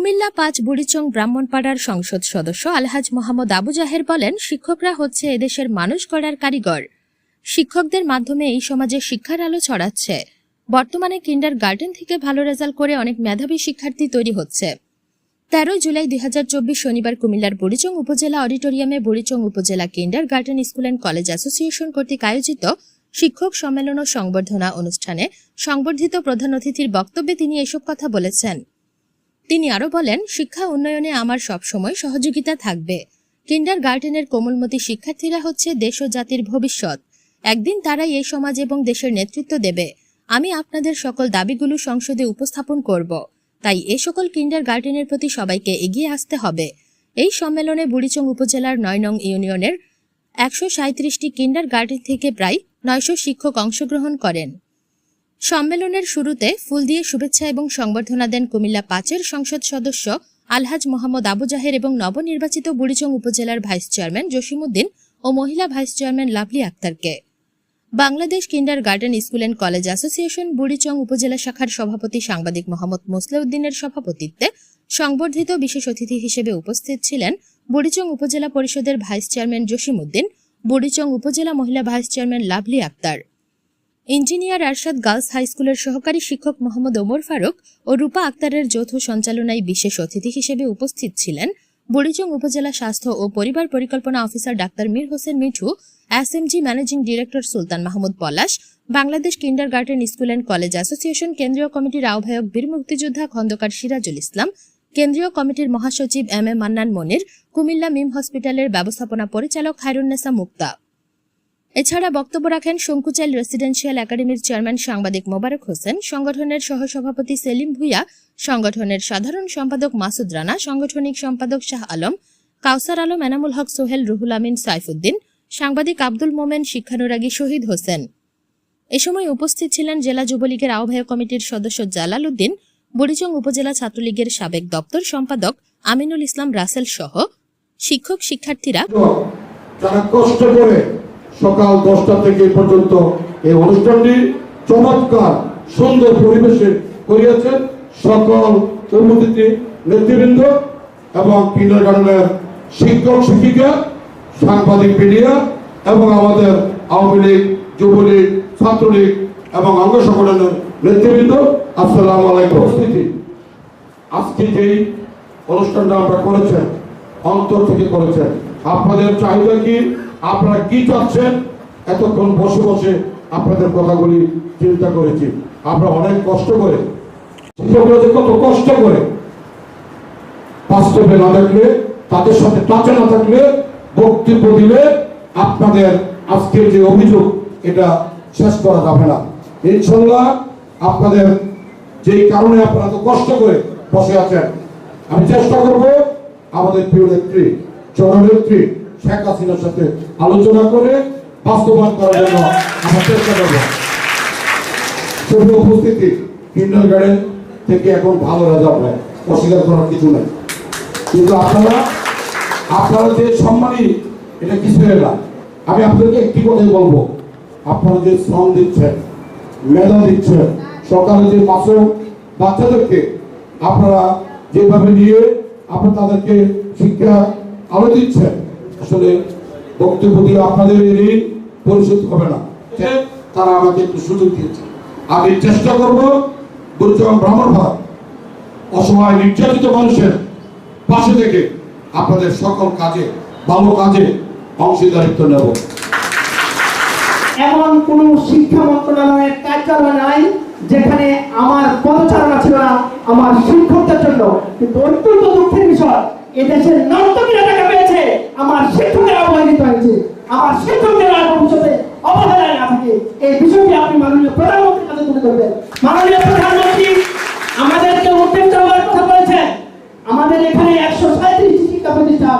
কুমিল্লা পাঁচ বুড়িচং ব্রাহ্মণপাড়ার সংসদ সদস্য আলহাজ মোহাম্মদ আবু জাহের বলেন, শিক্ষকরা হচ্ছে এদেশের মানুষ গড়ার কারিগর। শিক্ষকদের মাধ্যমে এই সমাজে শিক্ষার আলো ছড়াচ্ছে। বর্তমানে কিন্ডার গার্ডেন থেকে ভালো রেজাল্ট করে অনেক মেধাবী শিক্ষার্থী তৈরি হচ্ছে। তেরো জুলাই দুই হাজার চব্বিশ শনিবার কুমিল্লার বুড়িচং উপজেলা অডিটোরিয়ামে বুড়িচং উপজেলা kindergarten school and college association কর্তৃক আয়োজিত শিক্ষক সম্মেলন ও সংবর্ধনা অনুষ্ঠানে সংবর্ধিত প্রধান অতিথির বক্তব্যে তিনি এসব কথা বলেছেন। তিনি আরও বলেন, শিক্ষা উন্নয়নে আমার সবসময় সহযোগিতা থাকবে। কিন্ডার গার্ডেনের কোমলমতি শিক্ষার্থীরা হচ্ছে দেশ ও জাতির ভবিষ্যৎ। একদিন তারাই এই সমাজ এবং দেশের নেতৃত্ব দেবে। আমি আপনাদের সকল দাবিগুলো সংসদে উপস্থাপন করব। তাই এ সকল কিন্ডার গার্ডেনের প্রতি সবাইকে এগিয়ে আসতে হবে। এই সম্মেলনে বুড়িচং উপজেলার নয় নং ইউনিয়নের একশো সাঁত্রিশটি কিন্ডার গার্ডেন থেকে প্রায় নয়শো শিক্ষক অংশগ্রহণ করেন। সম্মেলনের শুরুতে ফুল দিয়ে শুভেচ্ছা এবং সংবর্ধনা দেন কুমিল্লা পাঁচের সংসদ সদস্য আলহাজ মোহাম্মদ আবু জাহের এবং নবনির্বাচিত বুড়িচং উপজেলার ভাইস চেয়ারম্যান জসিমউদ্দিন ও মহিলা vice chairman lovely আক্তারকে। Bangladesh kindergarten school and college association Burichang উপজেলা শাখার সভাপতি সাংবাদিক মোহাম্মদ মোসলেউদ্দিনের সভাপতিত্বে সংবর্ধিত বিশেষ অতিথি হিসেবে উপস্থিত ছিলেন বুড়িচং উপজেলা পরিষদের ভাইস চেয়ারম্যান জসিমউদ্দিন, বুড়িচং উপজেলা মহিলা vice chairman Lovely Akter. Engineer Arshad girls high স্কুলের সহকারী শিক্ষক মোহাম্মদ ওমর ফারুক ও রূপা আক্তারের যৌথ সঞ্চালনায় বিশেষ অতিথি হিসেবে উপস্থিত ছিলেন বুড়িচং উপজেলা স্বাস্থ্য ও পরিবার পরিকল্পনা officer doctor Mir Hossain Mithu SMG managing director Sultan Mahmud Palash, Bangladesh kindergarten school and college association কেন্দ্রীয় কমিটির আহ্বায়ক বীর মুক্তিযোদ্ধা খন্দকার সিরাজুল ইসলাম, কেন্দ্রীয় কমিটির মহাসচিব এম এ মান্নান মনির, কুমিল্লা মিম হসপিটালের ব্যবস্থাপনা পরিচালক খায়রুন্নেসা মুক্তা। এছাড়া বক্তব্য রাখেন শঙ্কুচাইল রেসিডেন্সিয়াল একাডেমির চেয়ারম্যান সাংবাদিক মোবারক হোসেন, সংগঠনের সহসভাপতি সেলিম ভুইয়া, সংগঠনের সাধারণ সম্পাদক মাসুদ রানা, সাংগঠনিক সম্পাদক শাহ আলম, কাউসার আলম, এনামুল হক, সোহেল রুহুল আমিন, সাইফুদ্দিন, সাংবাদিক আব্দুল মোমেন, শিক্ষানুরাগী শহীদ হোসেন। এ সময় উপস্থিত ছিলেন জেলা যুবলীগের আহ্বায়ক কমিটির সদস্য জালাল উদ্দিন, বুড়িচং উপজেলা ছাত্রলীগের সাবেক দপ্তর সম্পাদক আমিনুল ইসলাম রাসেল সহ শিক্ষক শিক্ষার্থীরা কষ্ট করে সকাল দশটা থেকে পর্যন্ত এই অনুষ্ঠানটি চমৎকার, সুন্দর পরিবেশে করিয়েছেন সকল অতিথি নেতৃবৃন্দ এবং কিন্ডার গার্ডেনের শিক্ষক, শিক্ষিকা, সাংবাদিক, মিডিয়া এবং আমাদের আওয়ামী লীগ, যুবলীগ, ছাত্রলীগ এবং অঙ্গ সংগঠনের নেতৃবৃন্দ, আসসালামু আলাইকুম। উপস্থিতি। আজকে যেই অনুষ্ঠানটা আমরা করেছেন, অন্তর থেকে করেছেন, আপনাদের চাহিদা কি? আপনারা কি চাচ্ছেন? এতক্ষণ বসে বসে আপনাদের কথাগুলি চিন্তা করেছি। আমরা অনেক কষ্ট করে কত কষ্ট করে বাস্তবে না থাকলে তাদের সাথে টাচে না থাকলে, বক্তব্য দিলে আপনাদের আজকের যে অভিযোগ, এটা শেষ করা যাবে না। ইনশাল্লাহ আপনাদের যেই কারণে আপনারা তো কষ্ট করে বসে আছেন, আমি চেষ্টা করব আমাদের প্রিয় নেত্রী জননেত্রী শেখ হাসিনার সাথে আলোচনা করে বাস্তবায়ন করার জন্য আমরা চেষ্টা করব। উপস্থিতি, কিন্ডার গার্ডেন থেকে এখন ভালো রেজাল্ট হয়, অস্বীকার করার কিছু নেই। কিন্তু আপনারা আপনারা যে সম্মানী, এটা কিছু না। আমি আপনাদেরকে একটি কথাই বলব। আপনারা যে শ্রম দিচ্ছেন, মেধা দিচ্ছেন, সরকারের যে মাসুম বাচ্চাদেরকে আপনারা যেভাবে নিয়ে আপনারা তাদেরকে শিক্ষা আলো দিচ্ছেন আসলে বক্তব্য দিয়ে আপনাদের এই ঋণ পরিশোধ হবে না। তারা আমাকে একটু সুযোগ দিয়েছে। আমি চেষ্টা করব গুরুচরণ ব্রাহ্মণ ভাগ অসহায় নির্যাতিত মানুষের পাশে থেকে আপনাদের সকল কাজে, ভালো কাজে অংশীদারিত্ব নেব। এমন কোন শিক্ষা মন্ত্রণালয়ের কার্যালয় নাই যেখানে আমার পদচারণা ছিল না, আমার শিক্ষকদের জন্য। কিন্তু অত্যন্ত দুঃখের বিষয়, এদেশের নর্তকীরা টাকা পেয়েছে আমার শিক্ষকের অবহেলিত হয়েছে। আমার শিক্ষকদের আর ভবিষ্যতে অবহেলায় না থাকে। এই বিষয়টি আপনি মাননীয় প্রধানমন্ত্রীর কাছে তুলে ধরবেন। মাননীয় প্রধানমন্ত্রী আমাদেরকে উদ্যোগ দেওয়ার কথা বলেছেন? আমাদের এখানে একশো সাঁত্রিশটি শিক্ষা প্রতিষ্ঠান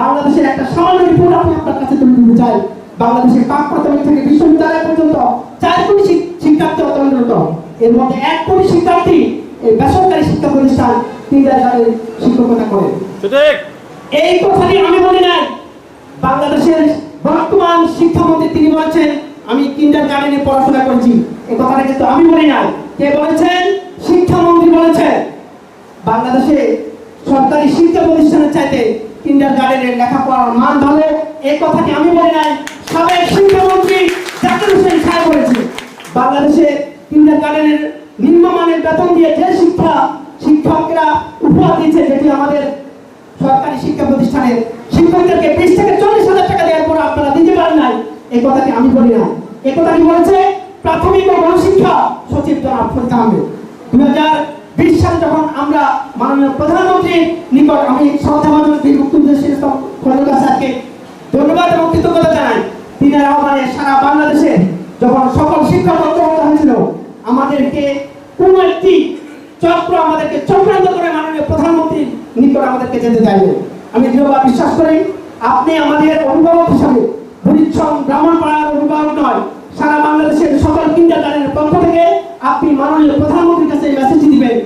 বাংলাদেশের একটা সামান্য রিপোর্ট আমি আপনার কাছে তুলে দিতে চাই। বাংলাদেশের পাক প্রাথমিক থেকে বিশ্ববিদ্যালয় পর্যন্ত চার কোটি শিক্ষার্থী অন্তর্গত এর মধ্যে এক কোটি শিক্ষার্থী এই বেসরকারি শিক্ষা প্রতিষ্ঠান তিনজারের শিক্ষকতা করে। এই কথাটি আমি বলি নাই। বাংলাদেশের বর্তমান শিক্ষামন্ত্রী তিনি বলছেন, আমি কিন্ডার গার্ডেনে পড়াশোনা করছি। এই কথাটা কিন্তু আমি বলি নাই। কে বলেছেন? শিক্ষামন্ত্রী বলেছেন, বাংলাদেশে সরকারি শিক্ষা প্রতিষ্ঠানের চাইতে কিন্ডার গার্ডেনের লেখাপড়ার মান ভালো। এই কথাটি আমি বলি নাই। সাবেক শিক্ষামন্ত্রী জাকির হোসেন সাহেব বলেছে বাংলাদেশে কিন্ডার গার্ডেনের নিম্নমানের বেতন দিয়ে যে শিক্ষা শিক্ষকরা উপহার দিচ্ছে যেটি আমাদের সরকারি শিক্ষা প্রতিষ্ঠানে শিক্ষকদেরকে বিশ থেকে চল্লিশ হাজার টাকা দেওয়ার পর আপনারা দিতে পারেন নাই। এই কথাটি আমি বলি না এই কথাটি বলেছে প্রাথমিক ও গণশিক্ষা সচিব জনাব ফরিদ আহমেদ। দুই হাজার বিশ সালে যখন আমরা মাননীয় প্রধানমন্ত্রীর নিকট আমি শিরস্তম খন্দকার স্যারকে ধন্যবাদ এবং কৃতজ্ঞতা জানাই। তিনের আহ্বানে সারা বাংলাদেশে যখন সকল শিক্ষা বন্ধ হয়েছিল, আমাদেরকে কোন একটি চক্র আমাদেরকে চক্রান্ত করে মাননীয় প্রধানমন্ত্রীর নিকট আমাদেরকে যেতে চাইবে আমি দৃঢ়ভাবে বিশ্বাস করি, আপনি আমাদের অভিভাবক হিসাবে বুড়িচ্ছম ব্রাহ্মণপাড়ার অভিভাবক নয়, সারা বাংলাদেশের সকল কিন্ডার গার্ডেনের পক্ষ থেকে আপনি মাননীয় প্রধানমন্ত্রীর কাছে এই মেসেজটি দিবেন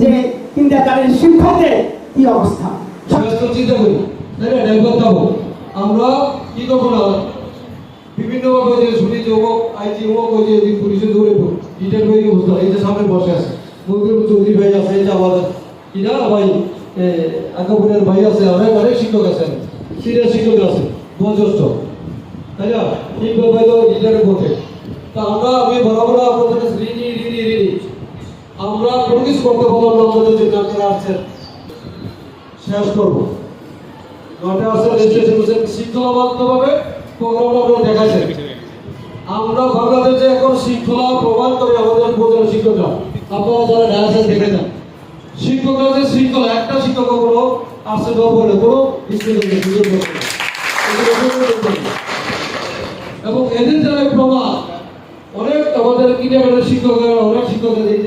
যে কিন্ডার গার্ডেনের শিক্ষকদের কি অবস্থা। আমরা কি করব না? আকাপুরের ভাই আছে অনেক অনেক শিক্ষক আছেন। সিনিয়র শিক্ষক আছে বয়োজ্যেষ্ঠ তাই না? ইকবাল ভাই তো ডিটেলে বলতে তা আমরা, আমি বরাবর আপনাদের কাছে ঋণী ঋণী ঋণী। আমরা কোনো কিছু করতে পারলাম না আমাদের যে আপনারা আছেন শেষ করব। নয়টা আসলে রেজিস্ট্রেশন হচ্ছে। শৃঙ্খলাবদ্ধভাবে প্রোগ্রামটা আপনারা দেখাচ্ছেন আমরা বাংলাদেশে এখন শৃঙ্খলা প্রমাণ করে আমাদের উপজেলা শিক্ষকরা। আপনারা যারা ডায়াসেন দেখে যান। শিক্ষকরা যে শৃঙ্খলা। একটা শিক্ষক কোনো আসছে দেওয়া বলে কোনো। এবং এদের যারা প্রমাণ অনেক আমাদের কিনে শিক্ষকরা, অনেক শিক্ষকরা এই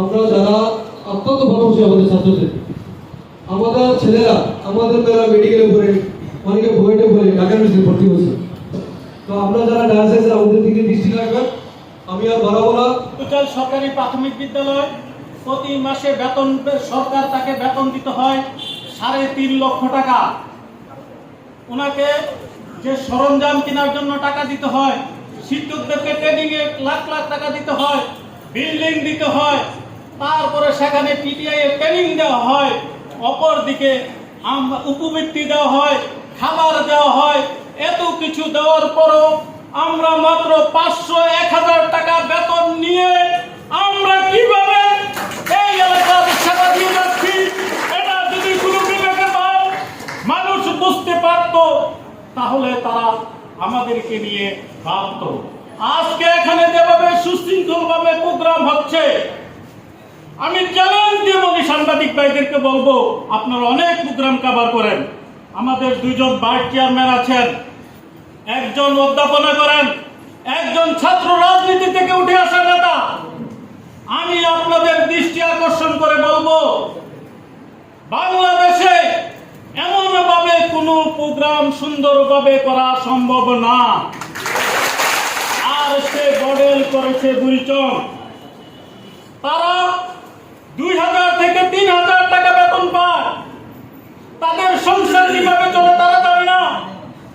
আমরা যারা অত্যন্ত ভালোবাসি আমাদের ছাত্রদের আমাদের ছেলেরা, আমাদের মেয়েরা মেডিকেলে পড়ে, অনেকে বুয়েটে পড়ে, ঢাকা ইউনিভার্সিটি ভর্তি হয়েছে। তো আমরা যারা আছে আমাদের দিকে দৃষ্টি রাখবেন। আমি আর বাড়াবো না। সরকারি প্রাথমিক বিদ্যালয় প্রতি মাসে বেতন, সরকার তাকে বেতন দিতে হয় সাড়ে তিন লক্ষ টাকা। ওনাকে যে সরঞ্জাম কেনার জন্য টাকা দিতে হয় শিক্ষকদেরকে ট্রেনিং এ লাখ লাখ টাকা দিতে হয়, বিল্ডিং দিতে হয়, তারপরে সেখানে পিটিআই এর ট্রেনিং দেওয়া হয়, অপরদিকে উপবৃত্তি দেওয়া হয়, খাবার দেওয়া হয়, এত কিছু দেওয়ার পরও আমরা মাত্র পাঁচশো এক হাজার টাকা বেতন নিয়ে আমাদেরকে নিয়ে ভাবত। আজকে এখানে যেভাবে সুশৃঙ্খল ভাবে প্রোগ্রাম হচ্ছে, আমি চ্যালেঞ্জ দিয়ে বলি, সাংবাদিক ভাইদেরকে বলব, আপনারা অনেক প্রোগ্রাম কভার করেন। আমাদের দুইজন ভাইস চেয়ারম্যান আছেন, একজন অধ্যাপনা করেন, একজন ছাত্র রাজনীতি থেকে উঠে আসা নেতা। আমি আপনাদের দৃষ্টি আকর্ষণ করে বলব ভাবে কোনো প্রোগ্রাম সুন্দরভাবে করা সম্ভব না। আর সে মডেল করেছে বুড়িচং তারা দুই হাজার থেকে তিন হাজার টাকা বেতন পায়। তাদের সংসার কীভাবে চলে তারা জানে না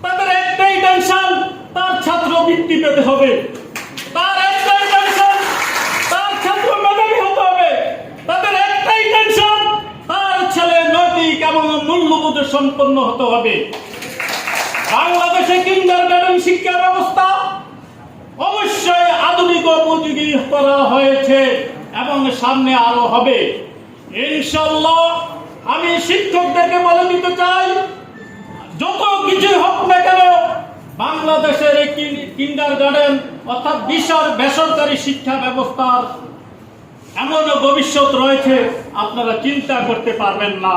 তাদের একটাই টেনশন তার ছাত্র বৃত্তি পেতে হবে তার একটাই টেনশন তার ছাত্র মেধাবী হতে হবে তাদের একটাই টেনশন তার ছেলে নৈতিক এবং মূল্যবোধ সম্পন্ন হতে হবে বাংলাদেশে কিন্ডার গার্ডেন শিক্ষা ব্যবস্থা অবশ্যই আধুনিক উপযোগী করা হয়েছে এবং সামনে আরও হবে। ইনশাল্লাহ আমি শিক্ষকদেরকে বলে দিতে চাই, যত কিছু হোক না কেন, বাংলাদেশের কিন্ডার গার্ডেন অর্থাৎ বিশাল বেসরকারি শিক্ষা ব্যবস্থার এমন ভবিষ্যৎ রয়েছে, আপনারা চিন্তা করতে পারবেন না।